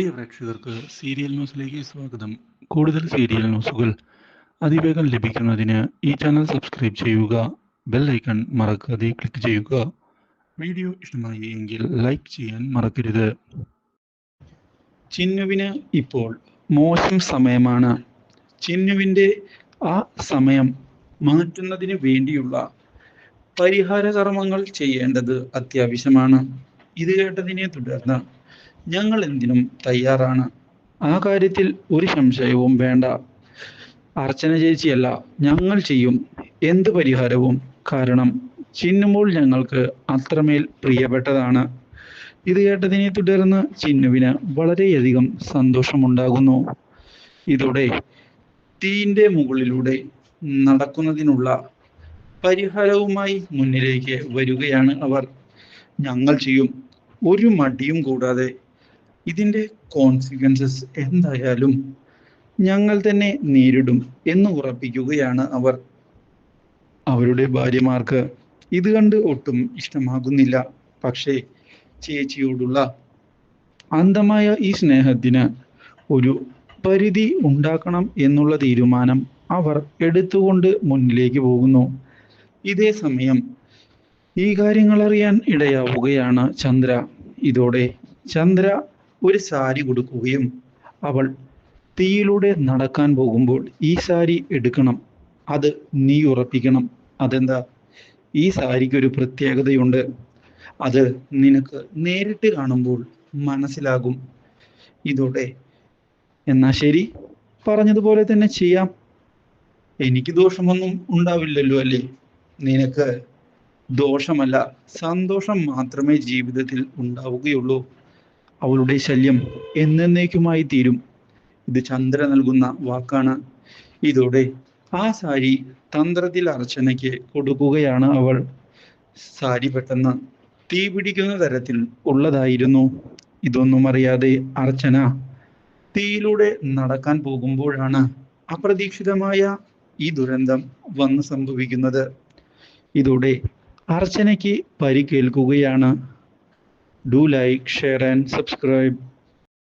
പ്രിയ പ്രേക്ഷകർക്ക് സീരിയൽ ന്യൂസിലേക്ക് സ്വാഗതം. കൂടുതൽ സീരിയൽ ന്യൂസുകൾ അതിവേഗം ലഭിക്കുന്നതിന് ഈ ചാനൽ സബ്സ്ക്രൈബ് ചെയ്യുക ബെൽ ഐക്കൺ മറക്കാതെ ക്ലിക്ക് ചെയ്യുക. വീഡിയോ ഇഷ്ടമായി എങ്കിൽ ലൈക്ക് ചെയ്യാൻ മറക്കരുത്. ചിന്നുവിന് ഇപ്പോൾ മോശം സമയമാണ്. ചിന്നുവിന്റെ ആ സമയം മാറ്റുന്നതിന് വേണ്ടിയുള്ള പരിഹാര കർമ്മങ്ങൾ ചെയ്യേണ്ടത് അത്യാവശ്യമാണ്. ഇത് കേട്ടതിനെ തുടർന്ന് ഞങ്ങൾ എന്തിനും തയ്യാറാണ്. ആ കാര്യത്തിൽ ഒരു സംശയവും വേണ്ട. അർച്ചന ചേച്ചിയല്ല ഞങ്ങൾ ചെയ്യും എന്ത് പരിഹാരവും. കാരണം ചിന്നുമോൾ ഞങ്ങൾക്ക് അത്രമേൽ പ്രിയപ്പെട്ടതാണ്. ഇത് കേട്ടതിനെ തുടർന്ന് ചിന്നുവിന് വളരെയധികം സന്തോഷമുണ്ടാകുന്നു. ഇതോടെ തീന്റെ മുകളിലൂടെ നടക്കുന്നതിനുള്ള പരിഹാരവുമായി മുന്നിലേക്ക് വരികയാണ് അവർ. ഞങ്ങൾ ചെയ്യും. ഒരു മടിയും കൂടാതെ ഇതിന്റെ കോൺസിക്വൻസസ് എന്തായാലും ഞങ്ങൾ തന്നെ നേരിടും എന്ന് ഉറപ്പിക്കുകയാണ് അവർ. അവരുടെ ഭാര്യമാർക്ക് ഇത് കണ്ട് ഒട്ടും ഇഷ്ടമാകുന്നില്ല. പക്ഷേ ചേച്ചിയോടുള്ള അന്ധമായ ഈ സ്നേഹത്തിന് ഒരു പരിധി ഉണ്ടാക്കണം എന്നുള്ള തീരുമാനം അവർ എടുത്തുകൊണ്ട് മുന്നിലേക്ക് പോകുന്നു. ഇതേ സമയം ഈ കാര്യങ്ങൾ അറിയാൻ ഇടയാവുകയാണ് ചന്ദ്ര. ഇതോടെ ചന്ദ്ര ഒരു സാരി കൊടുക്കുകയും അവൾ തീയിലൂടെ നടക്കാൻ പോകുമ്പോൾ ഈ സാരി എടുക്കണം. അത് നീ ഉറപ്പിക്കണം. അതെന്താ? ഈ സാരിക്ക് ഒരു പ്രത്യേകതയുണ്ട്. അത് നിനക്ക് നേരിട്ട് കാണുമ്പോൾ മനസ്സിലാകും. ഇതോടെ. എന്നാ ശരി. പറഞ്ഞതുപോലെ തന്നെ ചെയ്യാം. എനിക്ക് ദോഷമൊന്നും ഉണ്ടാവില്ലല്ലോ അല്ലേ? നിനക്ക് ദോഷമല്ല. സന്തോഷം മാത്രമേ ജീവിതത്തിൽ ഉണ്ടാവുകയുള്ളൂ. അവളുടെ ശല്യം എന്നേക്കുമായി തീരും. ഇത് ചന്ദ്ര നൽകുന്ന വാക്കാണ്. ഇതോടെ ആ സാരി തന്ത്രത്തിൽ അർച്ചനയ്ക്ക് കൊടുക്കുകയാണ് അവൾ. സാരി പെട്ടെന്ന് തീ പിടിക്കുന്ന തരത്തിൽ ഉള്ളതായിരുന്നു. ഇതൊന്നും അറിയാതെ അർച്ചന തീയിലൂടെ നടക്കാൻ പോകുമ്പോഴാണ് അപ്രതീക്ഷിതമായ ഈ ദുരന്തം വന്ന് സംഭവിക്കുന്നത്. ഇതോടെ അർച്ചനയ്ക്ക് പരിക്കേൽക്കുകയാണ്. Do like share and subscribe